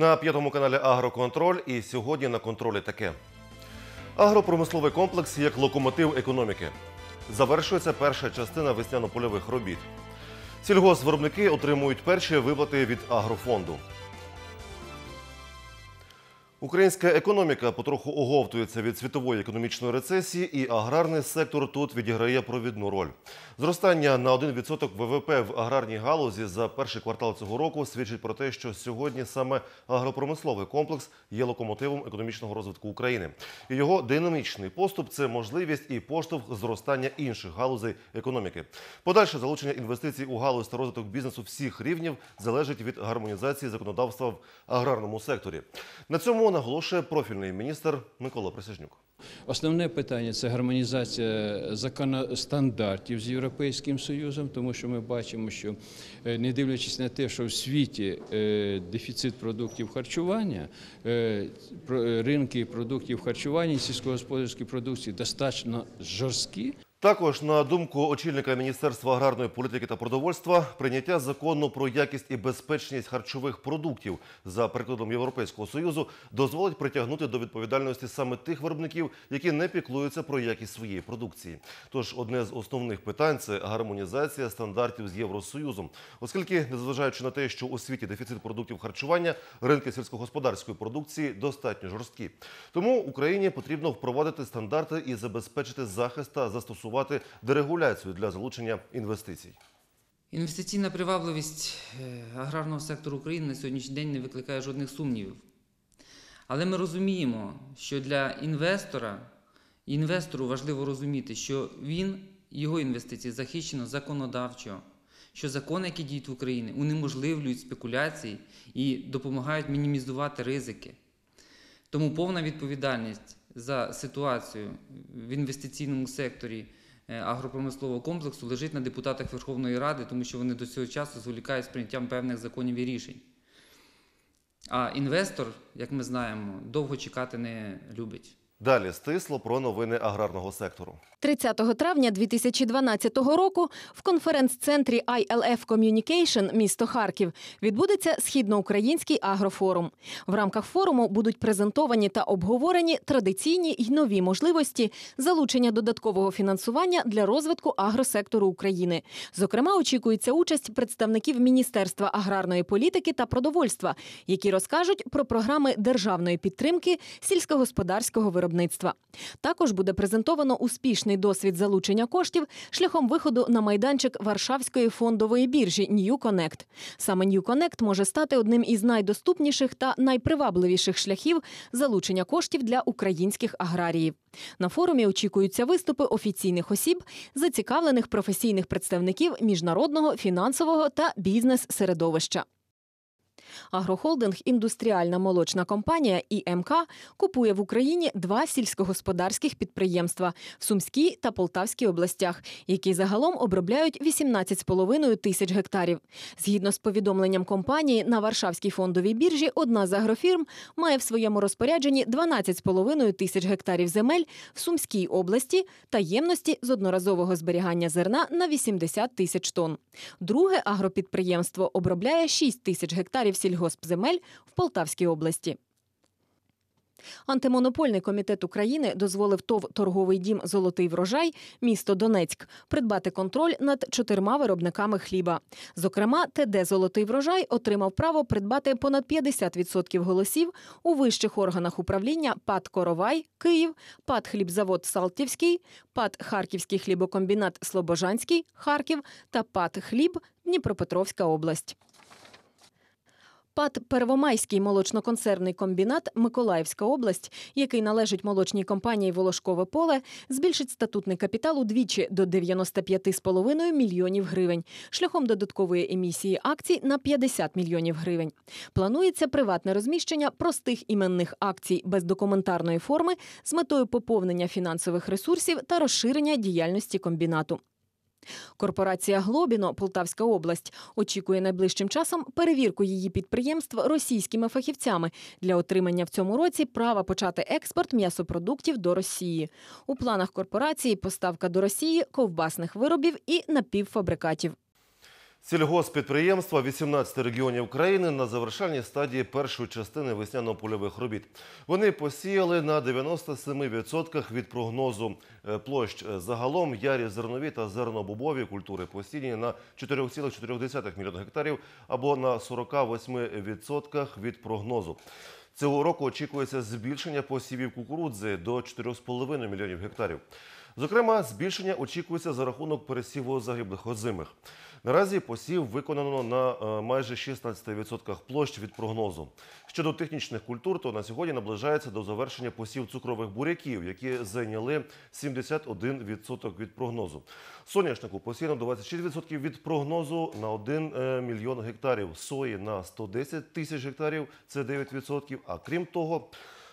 На п'ятому каналі Агроконтроль і сьогодні на контролі таке. Агропромисловий комплекс як локомотив економіки. Завершується перша частина весняно-польових робіт. Сільгоспвиробники отримують перші виплати від агрофонду. Українська економіка потроху оговтується від світової економічної рецесії, і аграрний сектор тут відіграє провідну роль. Зростання на 1% ВВП в аграрній галузі за перший квартал цього року свідчить про те, що сьогодні саме агропромисловий комплекс є локомотивом економічного розвитку України. І його динамічний поступ це можливість і поштовх зростання інших галузей економіки. Подальше залучення інвестицій у галузь та розвиток бізнесу всіх рівнів залежить від гармонізації законодавства в аграрному секторі. На цьому наголошує профільний міністр Микола Присяжнюк. Основне питання це гармонізація законостандартів з Європейським Союзом, тому що ми бачимо, що е, не дивлячись на те, що в світі е, дефіцит продуктів харчування, е, ринки продуктів харчування і сільськогосподарської продукції достатньо жорсткі. Також, на думку очільника Міністерства аграрної політики та продовольства, прийняття закону про якість і безпечність харчових продуктів за прикладом Європейського союзу дозволить притягнути до відповідальності саме тих виробників, які не піклуються про якість своєї продукції. Тож одне з основних питань це гармонізація стандартів з Євросоюзом, оскільки, незважаючи на те, що у світі дефіцит продуктів харчування, ринки сільськогосподарської продукції достатньо жорсткі. Тому Україні потрібно впровадити стандарти і забезпечити захист та застосувати дерегуляцію для залучення інвестицій. Інвестиційна привабливість е, аграрного сектору України на сьогоднішній день не викликає жодних сумнівів. Але ми розуміємо, що для інвестора, інвестору важливо розуміти, що він, його інвестиції захищено законодавчо, що закони, які діють в Україні, унеможливлюють спекуляції і допомагають мінімізувати ризики. Тому повна відповідальність за ситуацію в інвестиційному секторі агропромислового комплексу лежить на депутатах Верховної Ради, тому що вони до цього часу зволікають з прийняттям певних законів і рішень. А інвестор, як ми знаємо, довго чекати не любить. Далі стисло про новини аграрного сектору. 30 травня 2012 року в конференц-центрі ILF Communication місто Харків відбудеться східноукраїнський агрофорум. В рамках форуму будуть презентовані та обговорені традиційні й нові можливості залучення додаткового фінансування для розвитку агросектору України. Зокрема, очікується участь представників Міністерства аграрної політики та продовольства, які розкажуть про програми державної підтримки сільськогосподарського виробництва. Також буде презентовано успішний досвід залучення коштів шляхом виходу на майданчик Варшавської фондової біржі New Connect. Саме New Connect може стати одним із найдоступніших та найпривабливіших шляхів залучення коштів для українських аграріїв. На форумі очікуються виступи офіційних осіб, зацікавлених професійних представників міжнародного фінансового та бізнес-середовища. Агрохолдинг Індустріальна молочна компанія ІМК купує в Україні два сільськогосподарських підприємства в Сумській та Полтавській областях, які загалом обробляють 18,5 тисяч гектарів. Згідно з повідомленням компанії, на Варшавській фондовій біржі одна з агрофірм має в своєму розпорядженні 12,5 тисяч гектарів земель в Сумській області та ємності з одноразового зберігання зерна на 80 тисяч тонн. Друге агропідприємство обробляє 6 тисяч гектарів сільгоспземель в Полтавській області. Антимонопольний комітет України дозволив ТОВ торговий дім Золотий врожай місто Донецьк придбати контроль над чотирма виробниками хліба. Зокрема, ТД Золотий врожай отримав право придбати понад 50% голосів у вищих органах управління ПАТ Коровай Київ, ПАТ Хлібзавод Салтівський, ПАТ Харківський хлібокомбінат Слобожанський Харків та ПАТ Хліб Дніпропетровська область. ПАТ Первомайський молочноконсервний комбінат Миколаївська область, який належить молочній компанії Волошкове поле, збільшить статутний капітал удвічі до 95,5 мільйонів гривень, шляхом додаткової емісії акцій на 50 мільйонів гривень. Планується приватне розміщення простих іменних акцій без документарної форми з метою поповнення фінансових ресурсів та розширення діяльності комбінату. Корпорація Глобіно Полтавська область очікує найближчим часом перевірку її підприємств російськими фахівцями для отримання в цьому році права почати експорт м'ясопродуктів до Росії. У планах корпорації поставка до Росії ковбасних виробів і напівфабрикатів. Сільгоспідприємства 18 регіонів країни на завершальній стадії першої частини весняно-польових робіт. Вони посіяли на 97% від прогнозу е, площ. Е, Загалом ярі зернові та зернобобові культури посіяні на 4,4 мільйона гектарів або на 48% від прогнозу. Цього року очікується збільшення посівів кукурудзи до 4,5 мільйонів гектарів. Зокрема, збільшення очікується за рахунок пересіву загиблих озимих. Наразі посів виконано на е, майже 16% площ від прогнозу. Щодо технічних культур, то на сьогодні наближається до завершення посів цукрових буряків, які зайняли 71% від прогнозу. Соняшнику посіяно 26% від прогнозу на 1 е, мільйон гектарів, сої на 110 тисяч гектарів – це 9%. А крім того,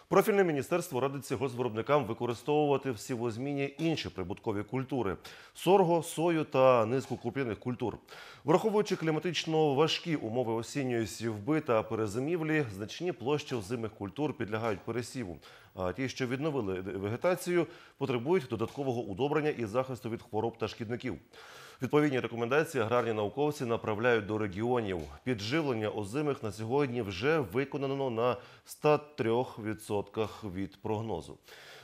Профільне міністерство радить сільгоспвиробникам використовувати в сівозміні інші прибуткові культури – сорго, сою та низку круп'яних культур. Враховуючи кліматично важкі умови осінньої сівби та перезимівлі, значні площі озимих культур підлягають пересіву. А ті, що відновили вегетацію, потребують додаткового удобрення і захисту від хвороб та шкідників. Відповідні рекомендації аграрні науковці направляють до регіонів. Підживлення озимих на сьогодні вже виконано на 103% від прогнозу.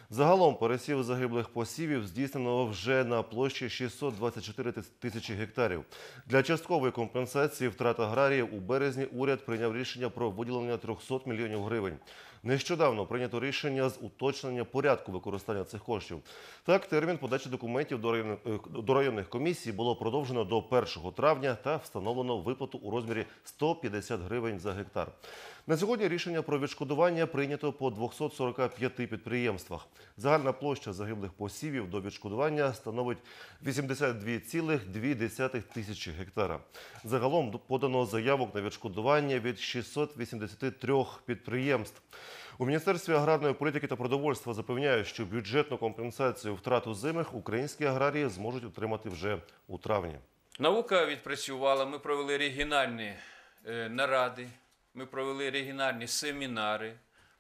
Загалом пересів загиблих посівів здійснено вже на площі 624 тисячі гектарів. Для часткової компенсації втрат аграріїв у березні уряд прийняв рішення про виділення 300 мільйонів гривень. Нещодавно прийнято рішення з уточнення порядку використання цих коштів. Так, термін подачі документів до районних, е, до районних комісій було продовжено до 1 травня та встановлено виплату у розмірі 150 гривень за гектар. На сьогодні рішення про відшкодування прийнято по 245 підприємствах. Загальна площа загиблих посівів до відшкодування становить 82,2 тисячі гектара. Загалом подано заявок на відшкодування від 683 підприємств. У Міністерстві аграрної політики та продовольства запевняють, що бюджетну компенсацію втрат озимих українські аграрії зможуть отримати вже у травні. Наука відпрацювала. Ми провели регіональні е, наради, ми провели регіональні семінари,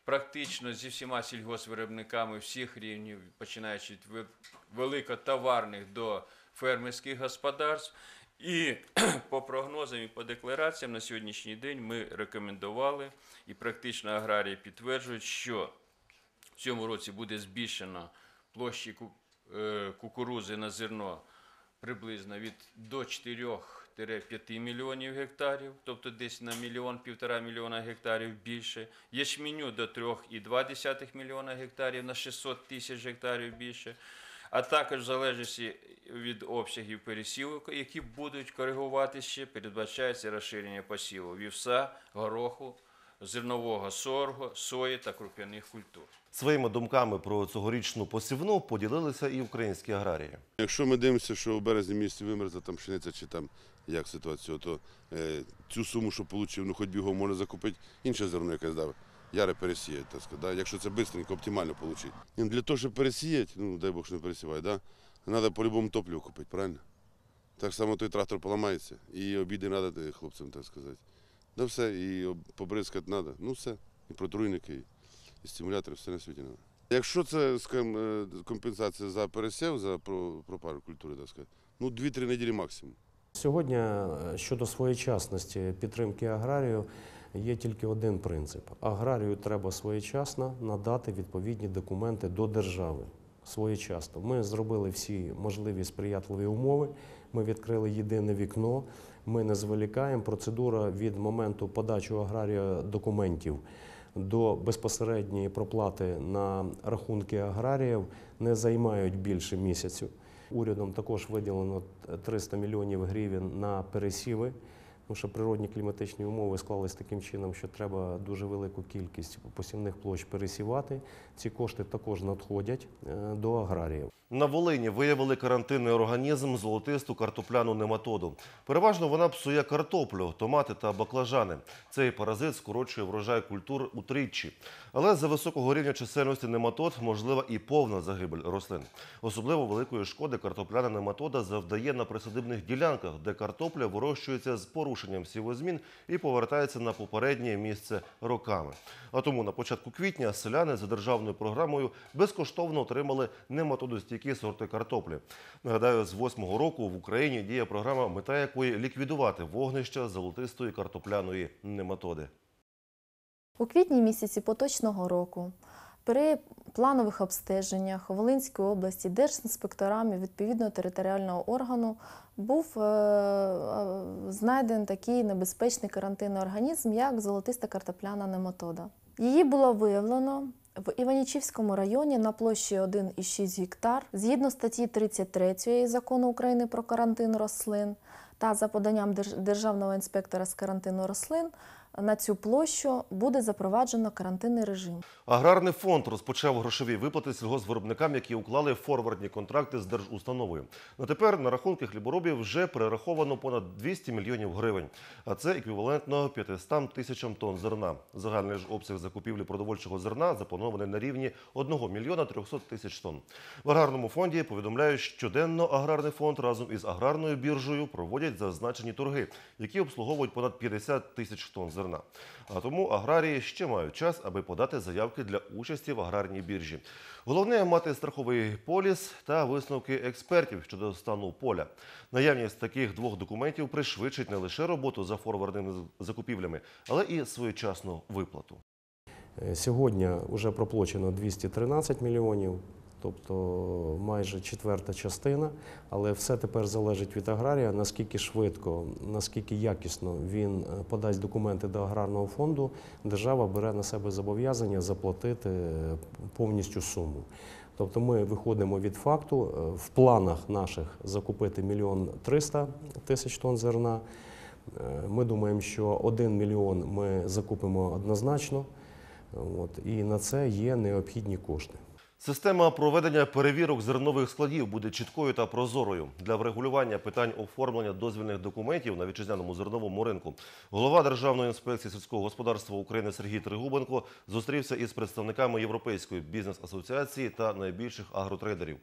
практично зі всіма сільгоспвиробниками всіх рівнів, починаючи від великотоварних до фермерських господарств. І по прогнозам і по деклараціям на сьогоднішній день ми рекомендували, і практично аграрії підтверджують, що в цьому році буде збільшено площі е, кукурузи на зерно приблизно від до 4-5 мільйонів гектарів, тобто десь на мільйон, півтора мільйона гектарів більше. Ячменю до 3,2 мільйона гектарів на 600 тисяч гектарів більше. А також в залежності від обсягів пересівок, які будуть коригувати ще, передбачається розширення посіву вівса, гороху, зернового сорго, сої та круп'яних культур. Своїми думками про цьогорічну посівну поділилися і українські аграрії. Якщо ми дивимося, що в березні місяці вимерзла там пшениця чи там як ситуація, то е, цю суму, що отримав, ну хоч бігом можна закупити інше зерно, якесь дав. Яре пересіяти, так сказати, да? якщо це швидко, оптимально отримати. Для того, щоб пересіяти, ну дай Бог, що не пересіває, да? Треба по-любому топливо купити, правильно? Так само той трактор поламається, і обіди треба хлопцям, так сказати. Да все, і побризкати треба. Ну все, і протруйники, і стимулятори, все на світі треба. Якщо це скажімо, е, компенсація за пересів, за пропару культури, так сказати, ну 2-3 неділі максимум. Сьогодні е, щодо своєчасності підтримки аграрію є тільки один принцип: аграрію треба своєчасно надати відповідні документи до держави. Своєчасно. Ми зробили всі можливі сприятливі умови. Ми відкрили єдине вікно. Ми не зволікаємо. Процедура від моменту подачі аграрія документів до безпосередньої проплати на рахунки аграріїв не займають більше місяцю. Урядом також виділено 300 мільйонів гривень на пересіви, тому що природні кліматичні умови склались таким чином, що треба дуже велику кількість посівних площ пересівати. Ці кошти також надходять е, до аграріїв. На Волині виявили карантинний організм золотисту картопляну нематоду. Переважно вона псує картоплю, томати та баклажани. Цей паразит скорочує врожай культур утричі. Але за високого рівня чисельності нематод можлива і повна загибель рослин. Особливо великої шкоди картопляна нематода завдає на присадибних ділянках, де картопля вирощується з порушенням порушенням сівозмін і повертається на попереднє місце роками. А тому на початку квітня селяни за державною програмою безкоштовно отримали нематодостійкі сорти картоплі. Нагадаю, з восьмого року в Україні діє програма, мета якої ліквідувати вогнища золотистої картопляної нематоди. У квітні місяці поточного року при планових обстеженнях в Волинській області держінспекторами відповідного територіального органу був е, е, знайдений такий небезпечний карантинний організм, як золотиста картопляна нематода. Її було виявлено в Іванічівському районі на площі 1,6 гектар згідно статті 33 закону України про карантин рослин та за поданням Держ- державного інспектора з карантину рослин на цю площу буде запроваджено карантинний режим. Аграрний фонд розпочав грошові виплати сільгоспвиробникам, які уклали форвардні контракти з держустановою. На тепер на рахунки хліборобів вже перераховано понад 200 мільйонів гривень, а це еквівалентно 500 тисячам тонн зерна. Загальний ж обсяг закупівлі продовольчого зерна запланований на рівні 1 мільйона 300 тисяч тонн. В аграрному фонді повідомляють, щоденно аграрний фонд разом із аграрною біржею проводять зазначені торги, які обслуговують понад 50 тисяч тонн зерна. А тому аграрії ще мають час, аби подати заявки для участі в аграрній біржі. Головне мати страховий поліс та висновки експертів щодо стану поля. Наявність таких двох документів пришвидшить не лише роботу за форвардними закупівлями, але і своєчасну виплату. Е, Сьогодні вже проплачено 213 мільйонів, тобто майже четверта частина. Але все тепер залежить від аграрія, наскільки швидко, наскільки якісно він е, подасть документи до аграрного фонду. Держава бере на себе зобов'язання заплатити е, повністю суму. Тобто ми виходимо від факту е, в планах наших закупити мільйон триста тисяч тонн зерна. Ми думаємо, що 1 мільйон ми закупимо однозначно. От, і на це є необхідні кошти. Система проведення перевірок зернових складів буде чіткою та прозорою для врегулювання питань оформлення дозвільних документів на вітчизняному зерновому ринку. Голова Державної інспекції сільського господарства України Сергій Тригубенко зустрівся із представниками Європейської бізнес-асоціації та найбільших агротрейдерів.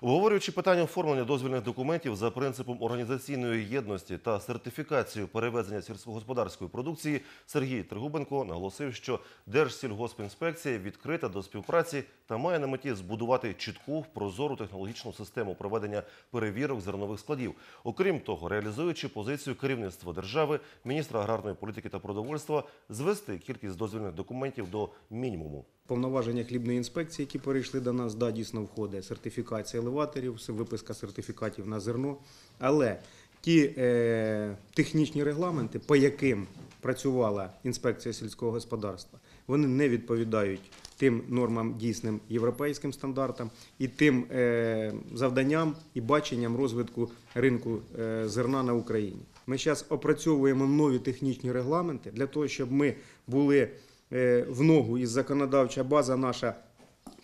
Обговорюючи питання оформлення дозвільних документів за принципом організаційної єдності та сертифікацію перевезення сільськогосподарської продукції, Сергій Тригубенко наголосив, що Держсільгоспінспекція відкрита до співпраці та має на меті збудувати чітку, прозору технологічну систему проведення перевірок зернових складів. Окрім того, реалізуючи позицію керівництва держави, міністра аграрної політики та продовольства, звести кількість дозвільних документів до мінімуму. Повноваження хлібної інспекції, які перейшли до нас, да, дійсно входить сертифікація елеваторів, виписка сертифікатів на зерно. Але ті е, технічні регламенти, по яким працювала інспекція сільського господарства, вони не відповідають тим нормам дійсним європейським стандартам і тим е, завданням і баченням розвитку ринку е, зерна на Україні. Ми зараз опрацьовуємо нові технічні регламенти для того, щоб ми були е, в ногу і законодавча база наша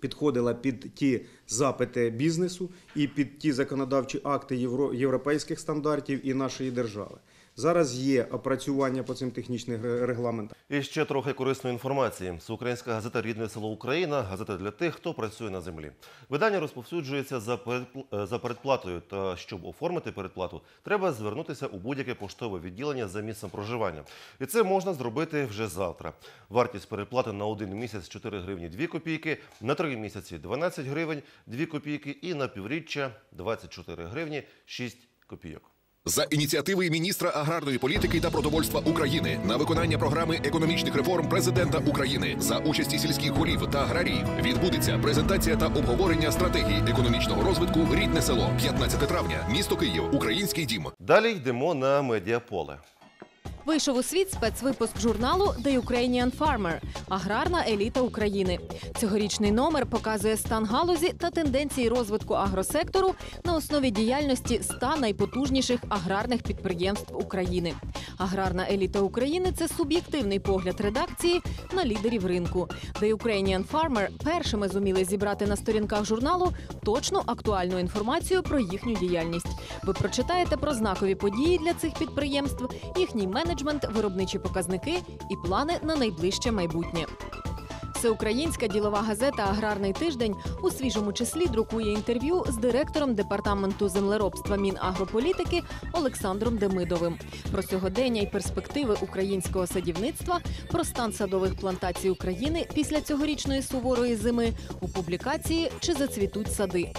підходила під ті запити бізнесу і під ті законодавчі акти євро, європейських стандартів і нашої держави. Зараз є опрацювання по цим технічним ре- регламентам. І ще трохи корисної інформації. Це українська газета Рідне село Україна, газета для тих, хто працює на землі. Видання розповсюджується е, за передплатою. Та щоб оформити передплату, треба звернутися у будь-яке поштове відділення за місцем проживання. І це можна зробити вже завтра. Вартість передплати на один місяць 4 гривні 2 копійки, на три місяці 12 гривень 2 копійки і на півріччя 24 гривні 6 копійок. За ініціативи міністра аграрної політики та продовольства України на виконання програми економічних реформ президента України за участі сільських голів та аграріїв відбудеться презентація та обговорення стратегії економічного розвитку Рідне село 15 травня, місто Київ, Український дім. Далі йдемо на медіаполе. Вийшов у світ спецвипуск журналу The Ukrainian Farmer – аграрна еліта України. Цьогорічний номер показує стан галузі та тенденції розвитку агросектору на основі діяльності 100 найпотужніших аграрних підприємств України. Аграрна еліта України це суб'єктивний погляд редакції на лідерів ринку. The Ukrainian Farmer першими зуміли зібрати на сторінках журналу точну актуальну інформацію про їхню діяльність. Ви прочитаєте про знакові події для цих підприємств, їхній менеджмент, виробничі показники і плани на найближче майбутнє. Всеукраїнська ділова газета Аграрний тиждень у свіжому числі друкує інтерв'ю з директором департаменту землеробства Мінагрополітики Олександром Демидовим про сьогодення і перспективи українського садівництва, про стан садових плантацій України після цьогорічної суворої зими у публікації Чи зацвітуть сади.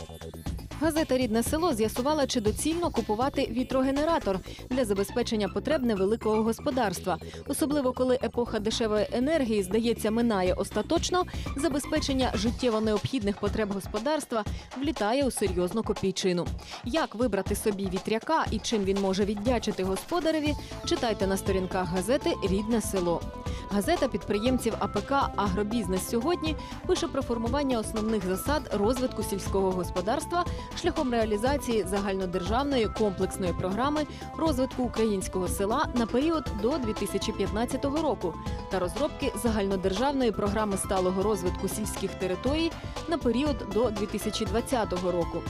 Газета Рідне село з'ясувала, чи доцільно купувати вітрогенератор для забезпечення потреб невеликого господарства, особливо коли епоха дешевої енергії, здається, минає остаточно. Забезпечення життєво необхідних потреб господарства влітає у серйозну копійчину. Як вибрати собі вітряка і чим він може віддячити господареві? Читайте на сторінках газети Рідне село. Газета підприємців АПК Агробізнес сьогодні пише про формування основних засад розвитку сільського господарства шляхом реалізації загальнодержавної комплексної програми розвитку українського села на період до 2015 року та розробки загальнодержавної програми сталого розвитку сільських територій на період до 2020 року.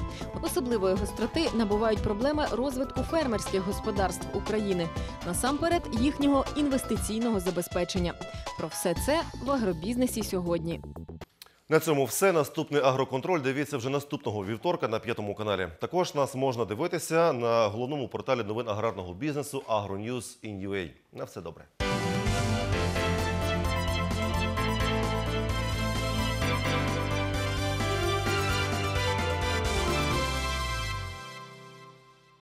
Особливої гостроти набувають проблеми розвитку фермерських господарств України, насамперед їхнього інвестиційного забезпечення. Про все це в агробізнесі сьогодні. На цьому все. Наступний агроконтроль дивіться вже наступного вівторка на п'ятому каналі. Також нас можна дивитися на головному порталі новин аграрного бізнесу AgroNews in На все добре.